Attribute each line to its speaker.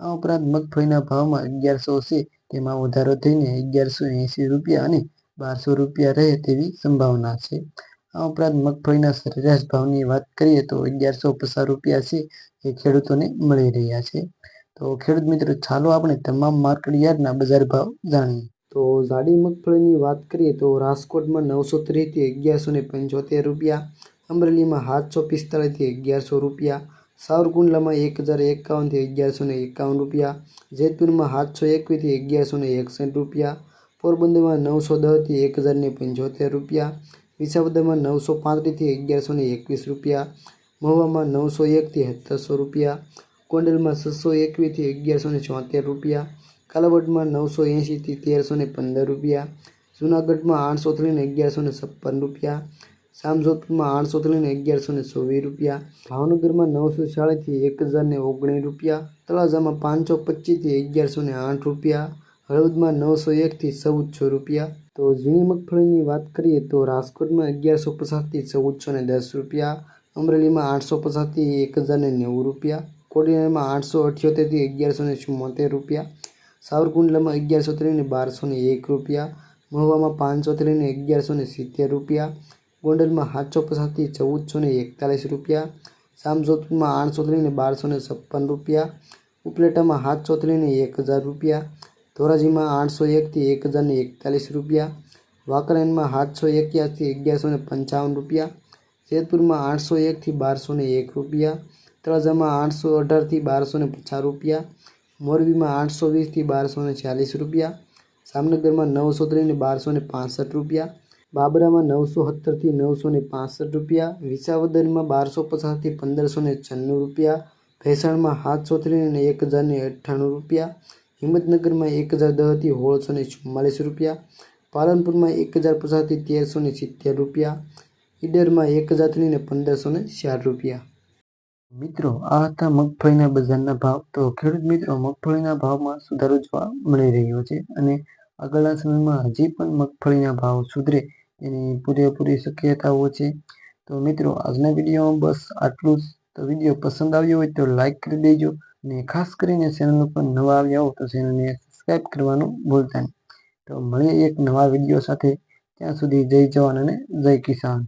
Speaker 1: આ ઉપરાંત મગફળીના ભાવમાં અગિયારસો છે તેમાં વધારો થઈને અગિયારસો એંસી રૂપિયા અને બારસો રૂપિયા રહે તેવી સંભાવના છે. આ ઉપરાંત મગફળીના સરેરાશ ભાવની વાત કરીએ તો અગિયારસો પચાસ રૂપિયા છે એ ખેડૂતોને મળી રહ્યા છે. તો ખેડૂત મિત્રો, ચાલો આપણે તમામ માર્કેટ યાર્ડના બજાર ભાવ જાણીએ. તો જાડી મગફળીની વાત કરીએ તો રાજકોટમાં નવસો ત્રીસથી અગિયારસો ને પંચોતેર રૂપિયા, અમરેલીમાં સાતસો પિસ્તાળીસથી અગિયારસો રૂપિયા સાવરકુંડલામાં એક હજાર એકાવનથી અગિયારસો ને એકાવન રૂપિયા, જેતપુરમાં સાતસો એકવીસથી અગિયારસો ને એકસઠ રૂપિયા, પોરબંદરમાં નવસો દસથી એક હજાર ને પંચોતેર રૂપિયા, વિસાવદરમાં નવસો પાંત્રીસથી અગિયારસો ને એકવીસ રૂપિયા, મહુવામાં નવસો એકથી સત્તરસો રૂપિયા, ગોંડલમાં છસો એકવીસથી અગિયારસો ને ચોતેર રૂપિયા, કાલાવડમાં નવસો એંશીથી તેરસો ને પંદર રૂપિયા, જૂનાગઢમાં આઠસોથી લઈને અગિયારસો ને છપ્પન રૂપિયા જામજોધપુરમાં આઠસોથી લઈને અગિયારસો ને ચોવીસ રૂપિયા. ભાવનગરમાં નવસો ચાળીસથી એક હજાર ને ઓગણીસ રૂપિયા. તળાજામાં પાંચસો પચીસથી અગિયારસો ને આઠ રૂપિયા. હળવદમાં નવસો એકથી ચૌદસો રૂપિયા. તો ઝીણી મગફળીની વાત કરીએ તો રાજકોટમાં અગિયારસો પચાસથી ચૌદસો ને દસ રૂપિયા. અમરેલીમાં આઠસો પચાસથી એક હજાર ને નેવું રૂપિયા. કોડીનારમાં આઠસો અઠ્યોતેરથી અગિયારસો ને ચુમ્મોતેર રૂપિયા. સાવરકુંડલામાં અગિયારસો લઈને બારસો ને એક રૂપિયા. મહુવામાં પાંચસો લઈને અગિયારસો ને સિત્તેર રૂપિયા. ગોંડલમાં સાતસો પચાસથી ચૌદસો ને એકતાલીસ રૂપિયા. જામજોધપુરમાં આઠસો લઈને બારસો ને છપ્પન રૂપિયા. ઉપલેટામાં સાતસો લઈને એક હજાર રૂપિયા. ધોરાજીમાં આઠસો એકથી એક હજાર ને એકતાલીસ રૂપિયા. વાંકરેનમાં સાતસો એક્યાસી અગિયારસો ને પંચાવન રૂપિયા. જેતપુરમાં આઠસો એકથી બારસો ને એક રૂપિયા. તળાજામાં આઠસો અઢારથી બારસો ને પચાસ રૂપિયા. મોરબીમાં આઠસો વીસથી બારસો ને ચાલીસ રૂપિયા. જામનગરમાં નવસો લઈને બારસો ને પાસઠ રૂપિયા. બાબરામાં નવસો સત્તરથી નવસો ને પાસઠ રૂપિયા વિસાવદરમાં બારસો પચાસથી પંદરસો ને છન્નું રૂપિયા, ભેસાણમાં સાતસોથી લઈને એક હજાર ને અઠ્ઠાણું રૂપિયા, હિંમતનગરમાં એક હજાર દસથી સોળસો ને ચુમ્માલીસ રૂપિયા, પાલનપુરમાં એક હજાર પચાસથી તેરસો ને સિત્તેર રૂપિયા, ઈડરમાં એક હજારથી લઈને પંદરસો ને ચાર રૂપિયા. મિત્રો, આ હતા મગફળીના બજારના ભાવ. તો ખેડૂત મિત્રો, મગફળીના ભાવમાં સુધારો જોવા મળી રહ્યો છે અને આગળના સમયમાં હજી પણ મગફળીના ભાવ સુધરે એની પૂરેપૂરી શક્યતાઓ છે. તો મિત્રો, આજના વિડીયોમાં બસ આટલું જ. તો વીડિયો પસંદ આવ્યો હોય તો લાઇક કરી દેજો અને ખાસ કરીને ચેનલ ઉપર નવા આવ્યા હો તો ચેનલને સબસ્ક્રાઈબ કરવાનું ભૂલતા નહીં. તો મળીએ એક નવા વીડિયો સાથે. ત્યાં સુધી જય જવાન અને જય કિસાન.